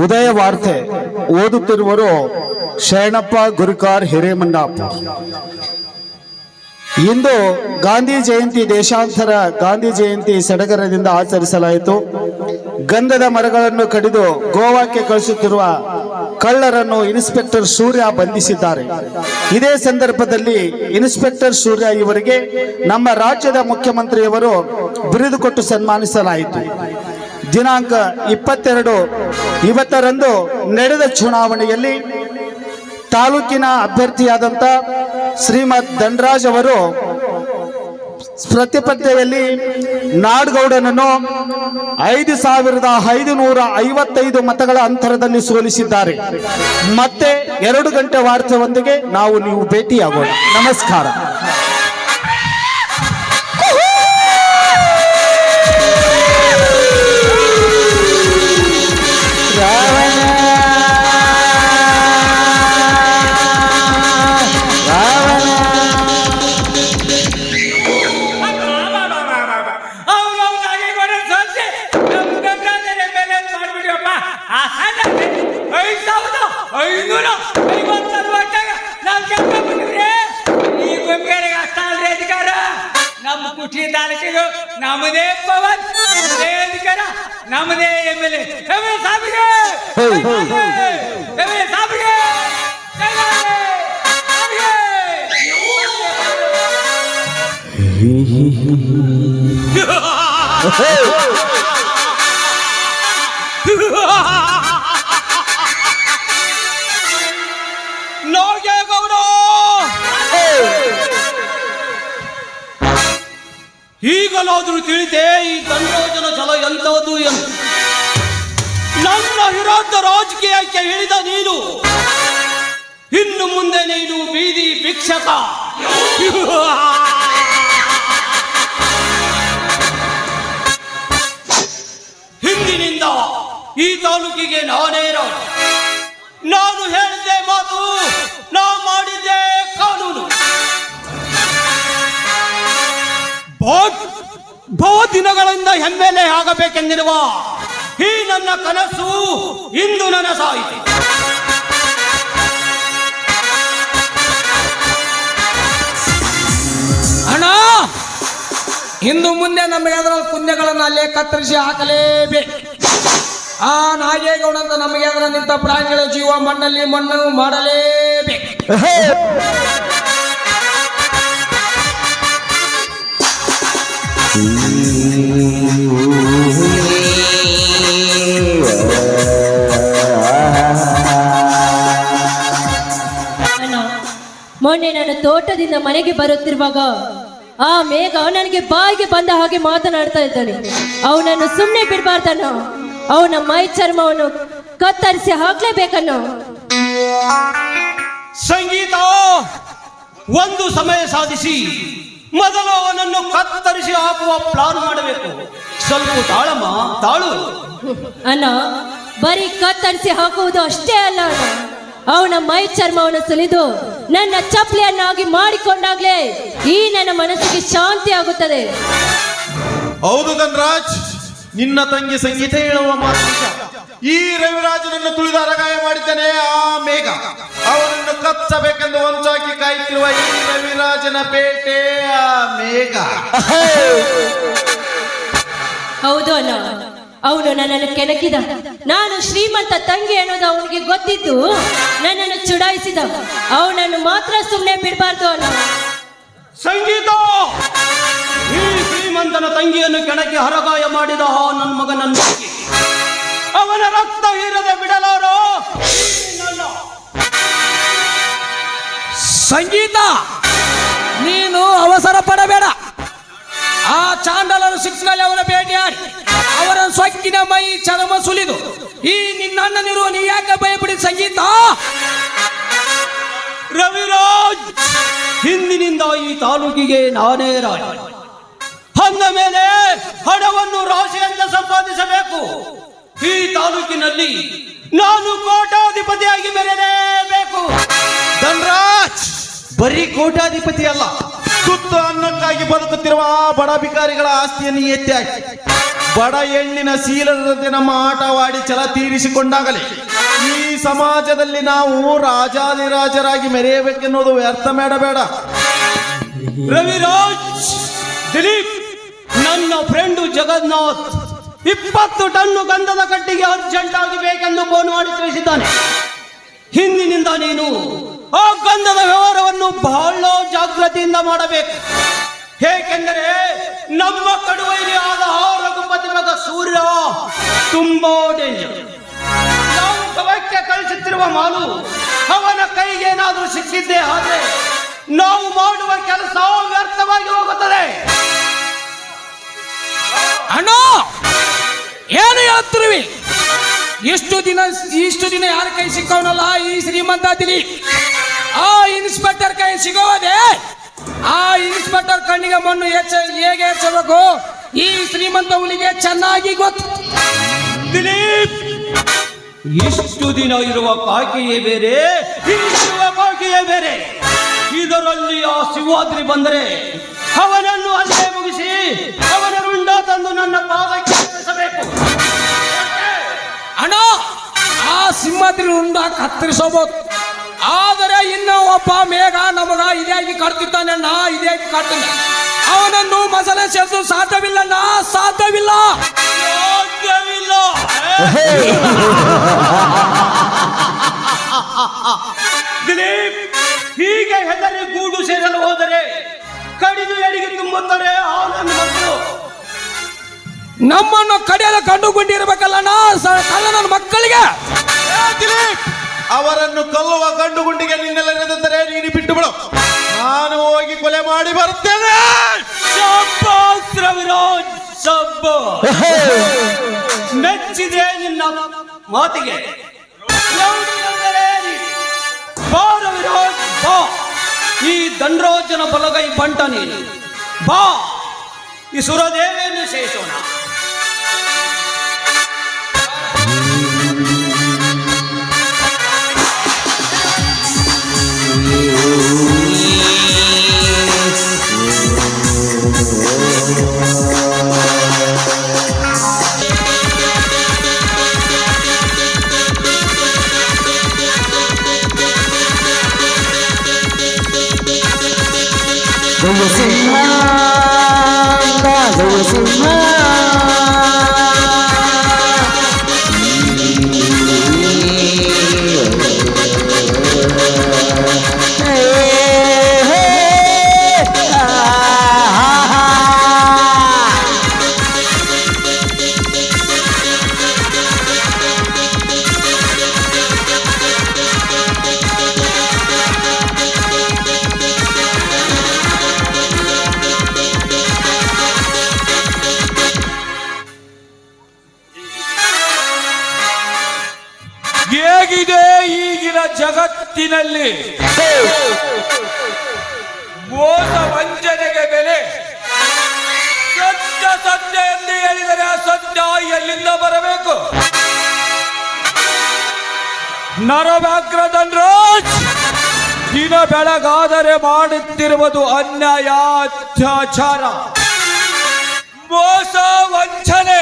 ಉದಯ ವಾರ್ತೆ ಓದುತ್ತಿರುವರು ಶರಣಪ್ಪ ಗುರುಕಾರ್ ಹಿರೇಮಂಡಾಪ ಇಂದು ಗಾಂಧಿ ಜಯಂತಿ ದೇಶಾಂತರ ಗಾಂಧಿ ಜಯಂತಿ ಸಡಗರದಿಂದ ಆಚರಿಸಲಾಯಿತು. ಗಂಧದ ಮರಗಳನ್ನು ಕಡಿದು ಗೋವಾಕ್ಕೆ ಕಳಿಸುತ್ತಿರುವ ಕಳ್ಳರನ್ನು ಇನ್ಸ್ಪೆಕ್ಟರ್ ಸೂರ್ಯ ಬಂಧಿಸಿದ್ದಾರೆ. ಇದೇ ಸಂದರ್ಭದಲ್ಲಿ ಇನ್ಸ್ಪೆಕ್ಟರ್ ಸೂರ್ಯ ಇವರಿಗೆ ನಮ್ಮ ರಾಜ್ಯದ ಮುಖ್ಯಮಂತ್ರಿಯವರು ಬಿರಿದುಕೊಟ್ಟು ಸನ್ಮಾನಿಸಲಾಯಿತು. ದಿನಾಂಕ ಇಪ್ಪತ್ತೆರಡು, ಇವತ್ತರಂದು ನಡೆದ ಚುನಾವಣೆಯಲ್ಲಿ ತಾಲೂಕಿನ ಅಭ್ಯರ್ಥಿಯಾದಂಥ ಶ್ರೀಮತ್ ಧನರಾಜ್ ಅವರು ಪ್ರತಿಪತ್ತೆಯಲ್ಲಿ ನಾಡ್ಗೌಡನನ್ನು ಐದು ಸಾವಿರದ ಐದು ನೂರ ಐವತ್ತೈದು ಮತಗಳ ಅಂತರದಲ್ಲಿ ಸೋಲಿಸಿದ್ದಾರೆ. ಮತ್ತೆ ಎರಡು ಗಂಟೆ ವಾರ್ತೆಯೊಂದಿಗೆ ನಾವು ನೀವು ಭೇಟಿಯಾಗೋಣ. ನಮಸ್ಕಾರ. ನಮ್ಮದೇ ಎಮ್ ಎಲ್ ಎ ಸಾಬಿಗೆ ಸಾಬಿಗೆ ನಾಗೇಗೌಡ ಈಗಲಾದರೂ ತಿಳಿತೆ ಈ ದಂಡೋಜನ ಛಲ ಎಂಥದ್ದು ಎಂದು ನನ್ನ ವಿರೋಧ ರಾಜಕೀಯಕ್ಕೆ ಇಳಿದ ನೀನು. ಇನ್ನು ಮುಂದೆ ನೀನು ಬೀದಿ ಭಿಕ್ಷಕ. ಹಿಂದಿನಿಂದ ಈ ತಾಲೂಕಿಗೆ ನಾನೇ ರಾಜ ನಾನು ಹೇಳಿದ್ದೆ ಮಾತು ನಾ ಮಾಡಿದ್ದೆ ಕಾನೂನು. ಬಹು- ದಿನಗಳಿಂದ ಎ ಆಗಬೇಕೆಂದಿರುವ ಈ ನನ್ನ ಕನಸು ಇಂದು ನನಸಾಯಿತು ಅಣ್ಣ ಇಂದು ಮುಂದೆ ನಮಗೆ ಅದರ ಪುಣ್ಯಗಳನ್ನು ಅಲ್ಲೇ ಕತ್ತರಿಸಿ ಹಾಕಲೇಬೇಕು. ಆ ನಾಗೇಗೌಡ ಅಂತ ನಮಗೆ ಅದರ ನಿಂತ ಪ್ರಾಣಿಗಳ ಜೀವ ಮಣ್ಣಲ್ಲಿ ಮಣ್ಣು ಮಾಡಲೇಬೇಕು. ನಾನು ತೋಟದಿಂದ ಮನೆಗೆ ಬರುತ್ತಿರುವಾಗ ಆ ಮೇಘ ನನಗೆ ಬಾಯಿಗೆ ಬಂದ ಹಾಗೆ ಮಾತನಾಡ್ತಾ ಇದ್ದಾನೆ. ಅವನನ್ನು ಸುಮ್ಮನೆ ಬಿಡಬಾರ್ದನ್ನು ಅವನ ಮೈ ಚರ್ಮವನ್ನು ಕತ್ತರಿಸಿ ಹಾಕ್ಲೇಬೇಕನ್ನು? ಸಂಗೀತ ಒಂದು ಸಮಯ ಸಾಧಿಸಿ ಮೊದಲು ಅವನನ್ನು ಕತ್ತರಿಸಿ ಹಾಕುವ ಪ್ಲಾನ್ ಮಾಡಬೇಕು. ಸ್ವಲ್ಪ ತಾಳಮ್ಮ ತಾಳು. ಅಣ್ಣ ಬರೀ ಕತ್ತರಿಸಿ ಹಾಕುವುದು ಅಷ್ಟೇ ಅಲ್ಲ ಅಣ್ಣ. ಅವನ ಮೈ ಚರ್ಮವನ್ನು ಸುಲಿದು ನನ್ನ ಚಪ್ಪಲಿಯನ್ನಾಗಿ ಮಾಡಿಕೊಂಡಾಗ್ಲೇ ಈ ನನ್ನ ಮನಸ್ಸಿಗೆ ಶಾಂತಿ ಆಗುತ್ತದೆ. ಹೌದು ಧನ್ರಾಜ್ ನಿನ್ನ ತಂಗಿ ಸಂಗೀತ ಹೇಳುವ ಮಾತು ನಿಜ. ಈ ರವಿರಾಜನನ್ನು ತುಳಿದ ಅರಗಾಯ ಮಾಡಿದ್ದಾನೆ ಆ ಮೇಘ. ಅವನನ್ನು ಕಚ್ಚಬೇಕೆಂದು ಹೊಂಚಾಕಿ ಕಾಯುತ್ತಿರುವ ಈ ರವಿರಾಜನ ಪೇಟೆ ಆ ಮೇಘ. ಹೌದು ಅಣ್ಣ. ಅವನು ನನ್ನನ್ನು ಕೆಣಕಿದ. ನಾನು ಶ್ರೀಮಂತ ತಂಗಿ ಅನ್ನೋದು ಅವನಿಗೆ ಗೊತ್ತಿದ್ದು ನನ್ನನ್ನು ಚುಡಾಯಿಸಿದ. ಅವನನ್ನು ಮಾತ್ರ ಸುಮ್ಮನೆ ಬಿಡಬಾರ್ದು ಅಲ್ಲ. ಸಂಗೀತ! ಈ ಶ್ರೀಮಂತನ ತಂಗಿಯನ್ನು ಕೆಣಕಿ ಹರಗಾಯ ಮಾಡಿದ ನನ್ನ ಮಗನನ್ನು ಅವನ ರಕ್ತ ಹೀರದೆ ಬಿಡಲಾರೋ? ಸಂಗೀತ ನೀನು ಅವಸರ ಪಡಬೇಡ. ಆ ಚಾಂಡಲರು ಶಿಕ್ಷಣದಲ್ಲಿ ಅವರ ಭೇಟಿಯಾಡಿ ಅವರ ಸೊಕ್ಕಿನ ಮೈ ಚರ್ಮ ಸುಲಿದು. ಈ ನಿನ್ನಣ್ಣನಿರುವ ನೀ ಯಾಕೆ ಭಯಪಡಿ ಸಂಗೀತ? ರವಿರಾಜ್ ಹಿಂದಿನಿಂದ ಈ ತಾಲೂಕಿಗೆ ನಾನೇ ರಾಜ ಅಂದ ಮೇಲೆ ಹಣವನ್ನು ರಾಶಿಯಿಂದ ಸಂಪಾದಿಸಬೇಕು. ಈ ತಾಲೂಕಿನಲ್ಲಿ ನಾನು ಕೋಟಾಧಿಪತಿಯಾಗಿ ಮೆರೆಯಲೇಬೇಕು ಧನ್ರಾಜ್ ಬರೀ ಕೋಟಾಧಿಪತಿ ಅಲ್ಲ ತುತ್ತು ಅನ್ನಕ್ಕಾಗಿ ಬದುಕುತ್ತಿರುವ ಆ ಬಡ ಭಿಕಾರಿಗಳ ಆಸ್ತಿಯನ್ನು ಎತ್ತಿ ಬಡ ಹೆಣ್ಣಿನ ಶೀಲದಂತೆ ನಮ್ಮ ಆಟವಾಡಿ ಛಲ ತೀರಿಸಿಕೊಂಡಾಗಲೇ. ಈ ಸಮಾಜದಲ್ಲಿ ನಾವು ರಾಜಾದಿರಾಜರಾಗಿ ಮೆರೆಯಬೇಕೆನ್ನುವುದು ವ್ಯರ್ಥ ಮಾಡಬೇಡ. ರವಿರಾಜ್, ದಿಲೀಪ್, ನನ್ನ ಫ್ರೆಂಡು ಜಗನ್ನಾಥ್ ಇಪ್ಪತ್ತು ಟನ್ನು ಗಂಧದ ಕಟ್ಟಿಗೆ ಅರ್ಜೆಂಟ್ ಆಗಿ ಬೇಕೆಂದು ಫೋನ್ ಮಾಡಿ ತಿಳಿಸಿದ್ದಾನೆ. ಹಿಂದಿನಿಂದ ನೀನು ಆ ಗಂಧದ ವ್ಯವಹಾರವನ್ನು ಬಹಳ ಜಾಗೃತಿಯಿಂದ ಮಾಡಬೇಕು. ಏಕೆಂದರೆ ನಮ್ಮ ಕಡುವೈಲಿ ಆದ ರಘುಪತಿ ಮಗ ಸೂರ್ಯ ತುಂಬಾ ಡೇಂಜರ್ ನಾವು ಕಳಿಸುತ್ತಿರುವ ಮಾಲು, ಅವನ ಕೈಗೆ ಏನಾದರೂ ಸಿಕ್ಕಿದ್ದೇ ಆದರೆ ನಾವು ಮಾಡುವ ಕೆಲಸ ವ್ಯರ್ಥವಾಗಿ ಹೋಗುತ್ತದೆ. ಅಣ್ಣ, ಏನು ಹೇಳ್ತಿರುವಿ? ಇಷ್ಟು ದಿನ ಇಷ್ಟು ದಿನ ಯಾರ ಕೈ ಸಿಕ್ಕವನಲ್ಲ ಈ ಶ್ರೀಮಂತ ದಿಲೀಪ್ ಆ ಇನ್ಸ್ಪೆಕ್ಟರ್ ಕೈ ಸಿಗೋದೆ. ಆ ಇನ್ಸ್ಪೆಕ್ಟರ್ ಕಣ್ಣಿಗೆ ಮಣ್ಣು ಹೆಚ್ಚ ಹೇಗೆ ಹೆಚ್ಚಬೇಕು ಈ ಶ್ರೀಮಂತ ಹುಲಿಗೆ ಚೆನ್ನಾಗಿ ಗೊತ್ತು. ದಿಲೀಪ್ ಇಷ್ಟು ದಿನ ಇರುವ ಕಾಕಿಯೇ ಬೇರೆ ಇರುವ ಕಾಕಿಯೇ ಬೇರೆ. ಇದರಲ್ಲಿ ಆ ಶಿವಾದ್ರಿ ಬಂದರೆ ಅವನನ್ನು ಅಲ್ಲೇ ಮುಗಿಸಿ ಅವನ ರುಂಡ ತಂದು ನನ್ನ ಪಾದಕ್ಕೆ. ಅಣ್ಣ ಆ ಸಿಂಹಾದ್ರಿ ರುಂಡ ಕತ್ತರಿಸಬಹುದು ಆದರೆ ಇನ್ನು ಒಬ್ಬ ಮೇಘ ನಮಗ ಇದಾಗಿ ನಾ ಇದಾಗಿ ಕಟ್ತಾನೆ. ಅವನನ್ನು ಮಸಾಲೆ ಸೇರಿಸಲು ಸಾಧ್ಯವಿಲ್ಲ ಸಾಧ್ಯವಿಲ್ಲ. ಸಾಧ್ಯವಿಲ್ಲ ದಿಲೀಪ್ ಹೀಗೆ ಹೆದರಿ ಗೂಡು ಸೇರಲು ಹೋದರೆ ಕಡಿದು ಎಡಿಗೆ ತುಂಬುತ್ತಾರೆ ಆ ನನ್ನ ಮಕ್ಕಳು ನಮ್ಮನ್ನು ಕಡೆಯಲು ಕಂಡುಕೊಂಡಿರ್ಬೇಕಲ್ಲ ನಾ ಕಳ್ಳ ನನ್ನ ಮಕ್ಕಳಿಗೆ. ದಿಲೀಪ್ ಅವರನ್ನು ಕೊಲ್ಲುವ ಗಂಡುಗುಂಡಿಗೆ ನಿನ್ನೆಲ್ಲ ನಿನ್ನೆಲ್ಲರೆಂದರೆ ನೀನು ಬಿಟ್ಟು ಬಿಡು. ನಾನು ಹೋಗಿ ಕೊಲೆ ಮಾಡಿ ಶಬ್ಬಾಸ್ ಮೆಚ್ಚಿದೆ ನಿನ್ನ ಮಾತಿಗೆ. ಈ ದಂಡ್ರೋಜನ ಬಲಗೈ ಬಂಟ ನೀನು. ಬಾ. ಈ ಸುರದೇವಿಯನ್ನು ಸೇರಿಸೋಣ. ನರವ್ಯಾಘ್ರ ರಾಜ್ ದಿನ ಬೆಳಗಾದರೆ ಮಾಡುತ್ತಿರುವುದು ಅನ್ಯಾಯ ಅತ್ಯಾಚಾರ ಮೋಸ ವಂಚನೆ.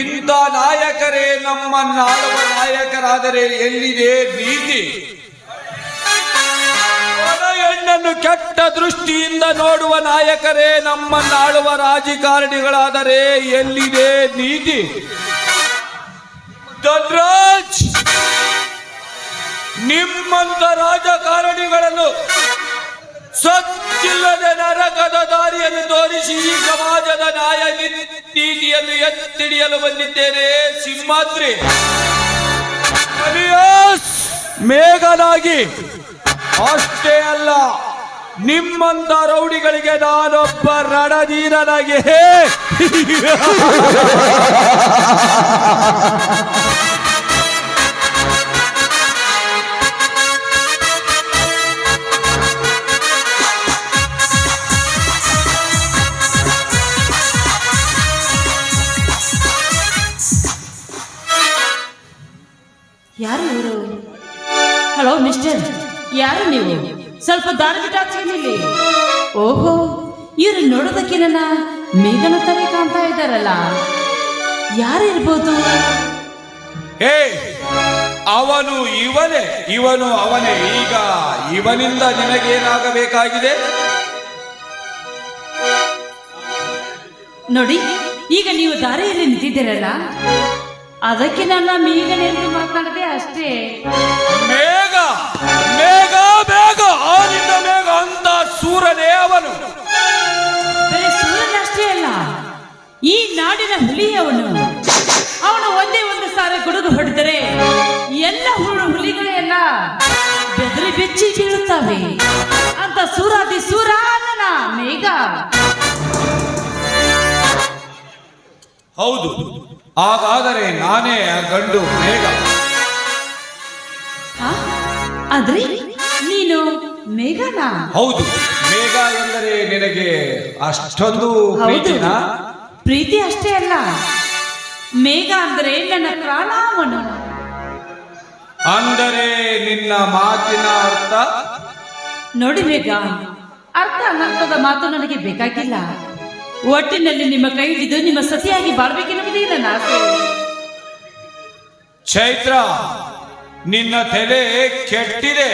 ಇಂಥ ನಾಯಕರೇ ನಮ್ಮನ್ನಾಳುವ ನಾಯಕರಾದರೆ ಎಲ್ಲಿದೆ ನೀತಿ? ಹೆಣ್ಣನ್ನು ಕೆಟ್ಟ ದೃಷ್ಟಿಯಿಂದ ನೋಡುವ ನಾಯಕರೇ ನಮ್ಮನ್ನಾಳುವ ರಾಜಕಾರಣಿಗಳಾದರೆ ಎಲ್ಲಿದೆ ನೀತಿ? ಧನ್ರಾಜ್! ನಿಮ್ಮಂತ ರಾಜಕಾರಣಿಗಳನ್ನು ಸತ್ತಿಲ್ಲದೆ ನರಕದ ದಾರಿಯನ್ನು ತೋರಿಸಿ ಈ ಸಮಾಜದ ನ್ಯಾಯ ನೀತಿಯನ್ನು ಎತ್ತಿಡಿಯಲು ಬಂದಿದ್ದೇನೆ, ಸಿಂಹಾದ್ರಿ! ಮೇಘನಾಗಿ! ಅಷ್ಟೇ ಅಲ್ಲ, ನಿಮ್ಮಂತ ರೌಡಿಗಳಿಗೆ ನಾನೊಬ್ಬ ರಣಧೀರನಾಗಿ ಯಾರು ನೀವು? ಸ್ವಲ್ಪ ದಾರಿ ಬಿಟ್ಟಾಚೆಯಲ್ಲಿ ಓಹೋ ಇವರು ನೋಡೋದಕ್ಕೆ ನನ್ನ ಮೇಘನ ತರ ಕಾಣ್ತಾ ಇದ್ದಾರಲ್ಲ. ಯಾರು ಇರ್ಬೋದು? ಹೇ ಅವನು ಇವನೇ ಇವನು ಅವನೇ. ಈಗ ಇವನಿಂದ ನಿನಗೇನಾಗಬೇಕಾಗಿದೆ? ನೋಡಿ ಈಗ ನೀವು ದಾರಿಯಲ್ಲಿ ನಿಂತಿದ್ದೀರಲ್ಲ. ಅದಕ್ಕೆ ನನ್ನ ಮೀಗನೆಂದು ಮಾತಾಡದೆ ಅಷ್ಟೇ. ಮೇಘ ಮೇಘ ಮೇಘ ಆನಿಂದ ಮೇಘ ಅಂತ ಸೂರನೇ ಅವನು. ಬರೀ ಸೂರ್ಯನಷ್ಟೇ ಅಲ್ಲ ಈ ನಾಡಿನ ಹುಲಿ ಅವನು ಅವನು ಒಂದೇ ಒಂದು ಸಾರಿ ಗುಡುಗು ಹೊಡೆದರೆ ಎಲ್ಲ ಹುಳು ಹುಲಿಗಳೆಲ್ಲ ಬೆದರಿ ಬೆಚ್ಚಿ ಬೀಳುತ್ತವೆ. ಅಂತ ಸೂರಾದಿ ಸೂರಾನನ ಮೇಘ. ಹೌದು. ಹಾಗಾದರೆ ನಾನೇ ಆ ಗಂಡು ಮೇಘ? ಆದ್ರೆ ನೀನು ಮೇಘನ? ಹೌದು ಮೇಘ ಎಂದರೆ ನಿನಗೆ ಅಷ್ಟೊಂದು ಪ್ರೀತಿನ? ಪ್ರೀತಿ ಅಷ್ಟೇ ಅಲ್ಲ. ಮೇಘ ಅಂದ್ರೆ ನನ್ನ ಪ್ರಾಣಾಮನು ಅಂದರೆ ನಿನ್ನ ಮಾತಿನ ಅರ್ಥ? ನೋಡಿ ಮೇಘ ಅರ್ಥ ಅನರ್ಥದ ಮಾತು ನನಗೆ ಬೇಕಾಗಿಲ್ಲ. ಒಟ್ಟಿನಲ್ಲಿ ನಿಮ್ಮ ಕೈ ಹಿಡಿದು ನಿಮ್ಮ ಸತಿಯಾಗಿ ಬಾಳ್ಬೇಕೆನ್ನುವುದೇ ನನ್ನ ಆಸೆ ಚೈತ್ರ ನಿನ್ನ ತಲೆ ಕೆಟ್ಟಿದೆ.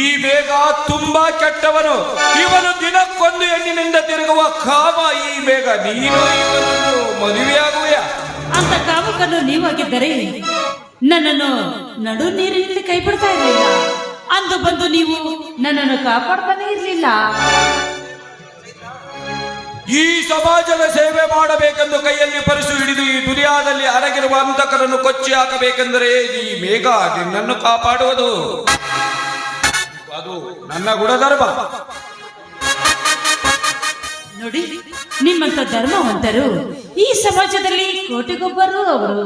ಈ ಬೇಗ ತುಂಬಾ ಕೆಟ್ಟವನು. ಇವನು ದಿನಕ್ಕೊಂದು ಹೆಣ್ಣಿನಿಂದ ತಿರುಗುವ ಕಾಮ ಈ ಬೇಗ ನೀನು ಇವನನ್ನು ಮದುವೆಯಾಗುವೆಯ ಅಂತ ಕಾಮಕನ್ನು ನೀವಾಗಿದ್ದರೆ ನನ್ನನ್ನು ನಡು ನೀರಿನಲ್ಲಿ ಕೈ ಬಿಡ್ತಾ ಇರಲಿಲ್ಲ. ಅಂದು ಬಂದು ನೀವು ನನ್ನನ್ನು ಕಾಪಾಡ್ತಾನೆ ಇರಲಿಲ್ಲ. ಈ ಸಮಾಜದ ಸೇವೆ ಮಾಡಬೇಕೆಂದು ಕೈಯಲ್ಲಿ ಪರಿಸು ಹಿಡಿದು ಈ ದುನಿಯಾದಲ್ಲಿ ಅಡಗಿರುವ ಅಂತಕರನ್ನು ಕೊಚ್ಚಿ ಹಾಕಬೇಕೆಂದರೆ ಈ ಮೇಘ ನಿನ್ನನ್ನು ಕಾಪಾಡುವುದು. ಅದು ನನ್ನ ಗುಣಧರ್ಮ. ನೋಡಿ, ನಿಮ್ಮಂತ ಧರ್ಮವಂತರು ಈ ಸಮಾಜದಲ್ಲಿ ಕೋಟಿಗೊಬ್ಬರು ಅವರು.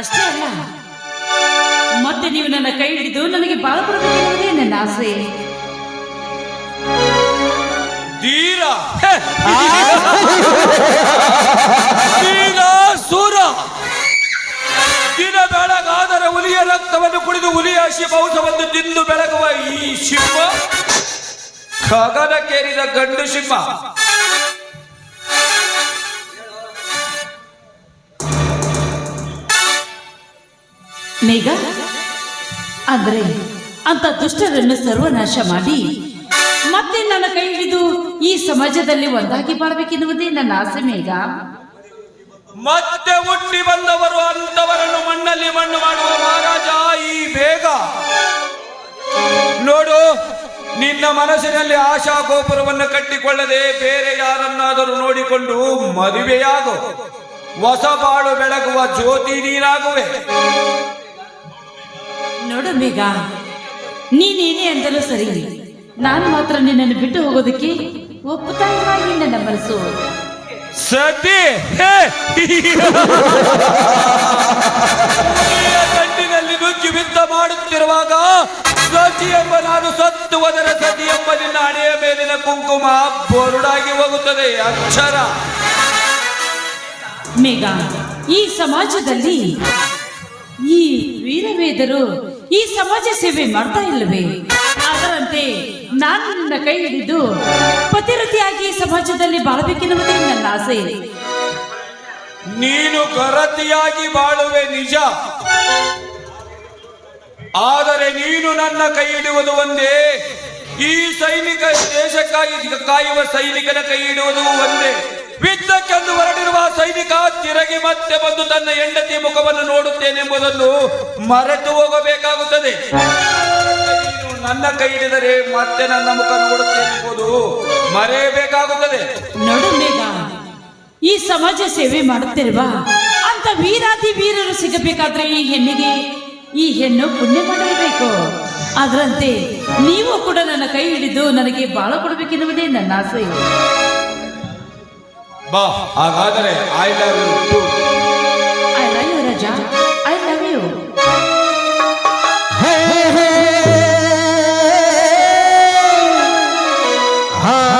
ಅಷ್ಟೇ ಅಲ್ಲ, ಮತ್ತೆ ನೀವು ನನ್ನ ಕೈ ಹಿಡಿದು ನನಗೆ ಬಾಳ ಕೊಡಬೇಕೆನ್ನುವುದೇ ನನ್ನ ಆಸೆ. ಹೆ! ಧೀರ ಸೂರ. ದಿನ ಬೆಳಗಾದರೆ ಹುಲಿಯ ರಕ್ತವನ್ನು ಕುಡಿದು ಹುಲಿಯ ಶಿವೌಸವನ್ನು ತಿಂದು ಬೆಳಗುವ ಈ ಸಿಂಹ ಕೇರಿದ ಗಂಡು ಸಿಂಹ ಮೇಘ ಅಂದ್ರೆ ಅಂತ ದುಷ್ಟರನ್ನು ಸರ್ವನಾಶ ಮಾಡಿ ಮತ್ತೆ ನನ್ನ ಕೈ ಹಿಡಿದು ಈ ಸಮಾಜದಲ್ಲಿ ಒಂದಾಗಿ ಬರಬೇಕೆನ್ನುವುದೇ ನನ್ನ ಆಸೆ ಮೇಘ. ಮತ್ತೆ ಹುಟ್ಟಿ ಬಂದವರು ಅಂತವರನ್ನು ಮಣ್ಣಲ್ಲಿ ಮಣ್ಣು ಮಾಡುವ ಮಹಾರಾಜ ಈ ಬೇಗ. ನೋಡು ನಿನ್ನ ಮನಸ್ಸಿನಲ್ಲಿ ಆಶಾ ಗೋಪುರವನ್ನು ಕಟ್ಟಿಕೊಳ್ಳದೆ ಬೇರೆ ಯಾರನ್ನಾದರೂ ನೋಡಿಕೊಂಡು ಮದುವೆಯಾಗು. ಹೊಸ ಬಾಳು ಬೆಳಗುವ ಜ್ಯೋತಿ ನೀನಾಗುವೆ. ನೋಡು ಬೇಗ ನೀನೇನೇ ಅಂದರೂ ಸರಿ ನಾನು ಮಾತ್ರ ನಿನ್ನನ್ನು ಬಿಟ್ಟು ಹೋಗೋದಕ್ಕೆ ಒಪ್ಪುತ್ತಾ ಇಲ್ಲ ನನ್ನ ಮನಸ್ಸು ಸತಿ! ಗಂಟಿನಲ್ಲಿ ನುಗ್ಗಿ ಬಿದ್ದ ಮಾಡುತ್ತಿರುವಾಗ ಸತಿ ಎಂಬ ನಾನು ಸತ್ತು ಅದರ ಸತಿ ಎಂಬ ನಿನ್ನ ಹಣೆಯ ಮೇಲಿನ ಕುಂಕುಮ ಬೊರುಡಾಗಿ ಹೋಗುತ್ತದೆ. ಅಕ್ಷರ. ಮೇಘ ಈ ಸಮಾಜದಲ್ಲಿ ಈ ವೀರವೇದರು ಈ ಸಮಾಜ ಸೇವೆ ಮಾಡ್ತಾ ಇಲ್ಲವೇ? ನಾನು ನನ್ನ ಕೈ ಹಿಡಿದು ಪತಿರತಿಯಾಗಿ ಸಮಾಜದಲ್ಲಿ ಬಾಳಬೇಕೆನ್ನುವುದೇ ನನ್ನ ಆಸೆ. ನೀನು ಕರತಿಯಾಗಿ ಬಾಳುವೆ ನಿಜ. ಆದರೆ ನೀನು ನನ್ನ ಕೈ ಹಿಡಿಯುವುದು ಒಂದೇ. ಈ ಸೈನಿಕ ದೇಶಕ್ಕಾಗಿ ಕಾಯುವ ಸೈನಿಕನ ಕೈ ಹಿಡಿಯುವುದು ಒಂದೇ. ಯುದ್ಧಕ್ಕೆಂದು ಹೊರಡಿರುವ ಸೈನಿಕ ತಿರುಗಿ ಮತ್ತೆ ಬಂದು ತನ್ನ ಹೆಂಡತಿ ಮುಖವನ್ನು ನೋಡುತ್ತೇನೆಂಬುದನ್ನು ಮರೆತು ಹೋಗಬೇಕಾಗುತ್ತದೆ. ನನ್ನ ಕೈ ಹಿಡಿದರೆ ಮತ್ತೆ ನನ್ನ ಮುಖ ನೋಡುತ್ತೇನೆಂಬುದು ಮರೆಯಬೇಕಾಗುತ್ತದೆ. ನೋಡು ಮೇಘ ಈ ಸಮಾಜ ಸೇವೆ ಮಾಡುತ್ತಿರುವ ಅಂತ ವೀರಾದಿ ವೀರರು ಸಿಗಬೇಕಾದ್ರೆ ಈ ಹೆಣ್ಣಿಗೆ ಈ ಹೆಣ್ಣು ಪುಣ್ಯ ಮಾಡಬೇಕು ಅದರಂತೆ ನೀವು ಕೂಡ ನನ್ನ ಕೈ ಹಿಡಿದು ನನಗೆ ಬಾಳ ಕೊಡಬೇಕೆನ್ನುವುದೇ ನನ್ನ ಆಸೆ. ಬಾ ಹಾಗಾದರೆ I love you I love you Raja ಏ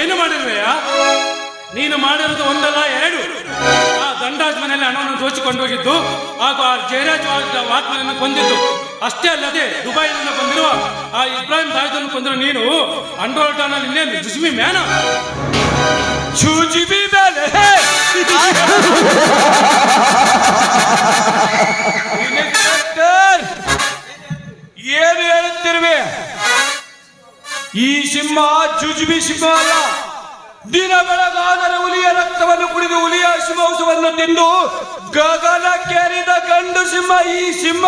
ಏನು ಮಾಡಿರ್ವೆಯಾ ನೀನು ಮಾಡಿರೋದು ಒಂದಲ್ಲ, ಎರಡು. ಆ ದಂಡಾಜ್ ಮನೆಯಲ್ಲಿ ಹಣವನ್ನು ದೋಚಿಕೊಂಡು ಹೋಗಿದ್ದು ಹಾಗೂ ಆ ಜಯರಾಜ್ ವಾತ್ಮನನ್ನು ಕೊಂದಿದ್ದು. ಅಷ್ಟೇ ಅಲ್ಲದೆ ದುಬೈನಿಂದ ಬಂದಿರುವ ಆ ಇಬ್ರಾಹಿಂ ದಾಜನ್ನು ಕೊಂದಿರೋ ನೀನು ಅಂಡೋಲ್ಟಾನಲ್ಲಿ ಇನ್ನೇನು ಜುಸ್ಮಿ ಮ್ಯಾನ. ಜುಜಿಬಿ ಮೇಲೆ ಏನು ಹೇಳುತ್ತಿರುವೆ? ಈ ಸಿಂಹ ಜುಜುಬಿ ಸಿಂಹ ದಿನ ಬೆಳಗಾದರೆ ಹುಲಿಯ ರಕ್ತವನ್ನು ಕುಡಿದು ಹುಲಿಯ ಸಿಂಹವನ್ನು ತಿಂದು ಗಗನ ಕೆರಿದ ಗಂಡು ಸಿಂಹ ಈ ಸಿಂಹ.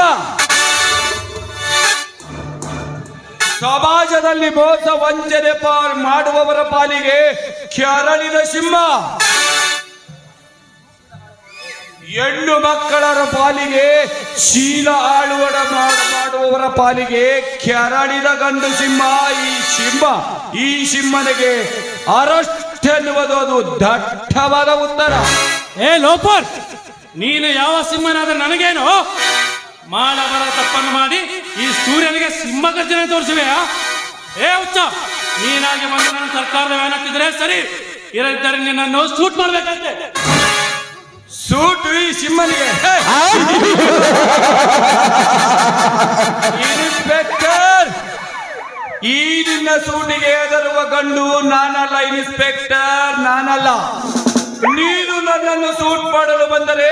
ಸಮಾಜದಲ್ಲಿ ಮೋಸ ವಂಚನೆ ಮಾಡುವವರ ಪಾಲಿಗೆ ಕೆರಳಿದ ಸಿಂಹ. ಹೆಣ್ಣು ಮಕ್ಕಳರ ಪಾಲಿಗೆ, ಶೀಲ ಆಳುವಡ ಮಾಡ, ಮಾಡುವವರ ಪಾಲಿಗೆ ಕೆರಳಿದ ಗಂಡು ಸಿಂಹ, ಈ ಸಿಂಹ, ಈ ಸಿಂಹನಿಗೆ ಅರಷ್ಟ ಎನ್ನುವುದು ಅದು ದಟ್ಟವಾದ ಉತ್ತರ. ಏ, ಲೋಪರ್, ನೀನು ಯಾವ ಸಿಂಹನಾದ್ರೆ ನನಗೇನು? ಮಾಡಬರ ತಪ್ಪನ್ನು ಮಾಡಿ ಈ ಸೂರ್ಯನಿಗೆ ಸಿಂಹ ಗರ್ಜನೆ ತೋರಿಸುವೆಯಾ ಏ ಉಚ್ಚ ನೀನಾಗಿ ಬಂದು ನನ್ನ ಸರ್ಕಾರದ ವ್ಯಾನ್ ಸರಿ, ಇರದಿದ್ದರೆ ನಿನ್ನನ್ನು ಸೂಟ್ ಮಾಡ್ಬೇಕಂತೆ. ಸೂಟು ಈ ಸಿಂಹನಿಗೆ! ಇನ್ಸ್ಪೆಕ್ಟರ್ ಈ ನಿನ್ನ ಸೂಟಿಗೆ ಹೆದರುವ ಗಂಡು ನಾನಲ್ಲ ಇನ್ಸ್ಪೆಕ್ಟರ್ ನಾನಲ್ಲ. ನೀನು ನನ್ನನ್ನು ಸೂಟ್ ಮಾಡಲು ಬಂದರೆ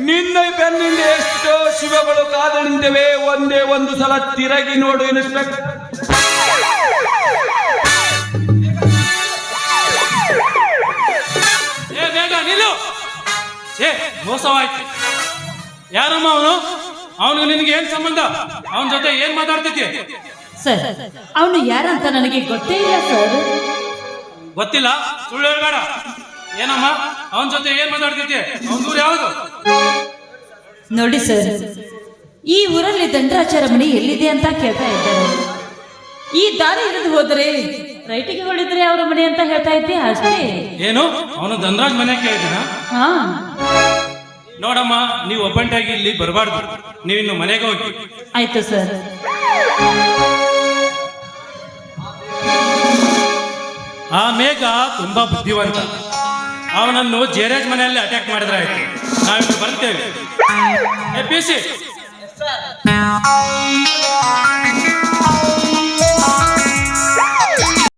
ನಿನ್ನ ಬೆನ್ನಿಂದ ಎಷ್ಟೋ ಶಿವಗಳು ಕಾದು ನಿಂತಿವೆ ಒಂದೇ ಒಂದು ಸಲ ತಿರಗಿ ನೋಡು ಇನ್ಸ್ಪೆಕ್ಟರ್ ಛೇ ಮೋಸವಾಯ್ತು. ಯಾರಮ್ಮ ಅವನು? ಅವನಿಗೆ ನಿನಗೆ ಏನ್ ಸಂಬಂಧ? ಅವನ ಜೊತೆ ಏನ್ ಮಾತಾಡ್ತೈತಿ ಸರ್ ಅವನು ಯಾರಂತ ನನಗೆ ಗೊತ್ತೇ ಇಲ್ಲ ಸರ್. ಗೊತ್ತಿಲ್ಲ? ಸುಳ್ಳು ಹೇಳ್ಬೇಡ. ಏನಮ್ಮ? ಅವನ ಜೊತೆ ಏನ್ ಮಾತಾಡ್ತಿದ್ದೆ? ಅವನ ದೂರ ಯಾವುದು? ನೋಡಿ ಸರ್ ಈ ಊರಲ್ಲಿ ದಂಡಾಚಾರ ಮನೆ ಎಲ್ಲಿದೆ ಅಂತ ಕೇಳ್ತಾ ಇದ್ದಾರೆ. ಈ ದಾರಿ ಹಿಡಿದು ಹೋದರೆ ರೈಟಿಗೆ ಹೊಡಿದ್ರೆ ಅವರ ಮನೆ ಅಂತ ಹೇಳ್ತಾ ಇದ್ದೆ ಅಷ್ಟೇ. ಏನು? ಅವನು ಧನರಾಜ್ ಮನೆ ಕೇಳಿದಿನ? ಹಾ. ನೋಡಮ್ಮ ನೀವು ಒಬ್ಬಂಟಾಗಿ ಇಲ್ಲಿ ಬರಬಾರ್ದು. ನೀವಿನ್ನು ಇನ್ನು ಮನೆಗೆ ಹೋಗಿ. ಆಯ್ತು ಸರ್. ಆ ಮೇಘ ತುಂಬಾ ಬುದ್ಧಿವಂತ. ಅವನನ್ನು ಜೇರಾಜ್ ಮನೆಯಲ್ಲಿ ಅಟ್ಯಾಕ್ ಮಾಡಿದ್ರೆ ಆಯ್ತು. ನಾವಿನ್ನು ಬರ್ತೇವೆ. A P C.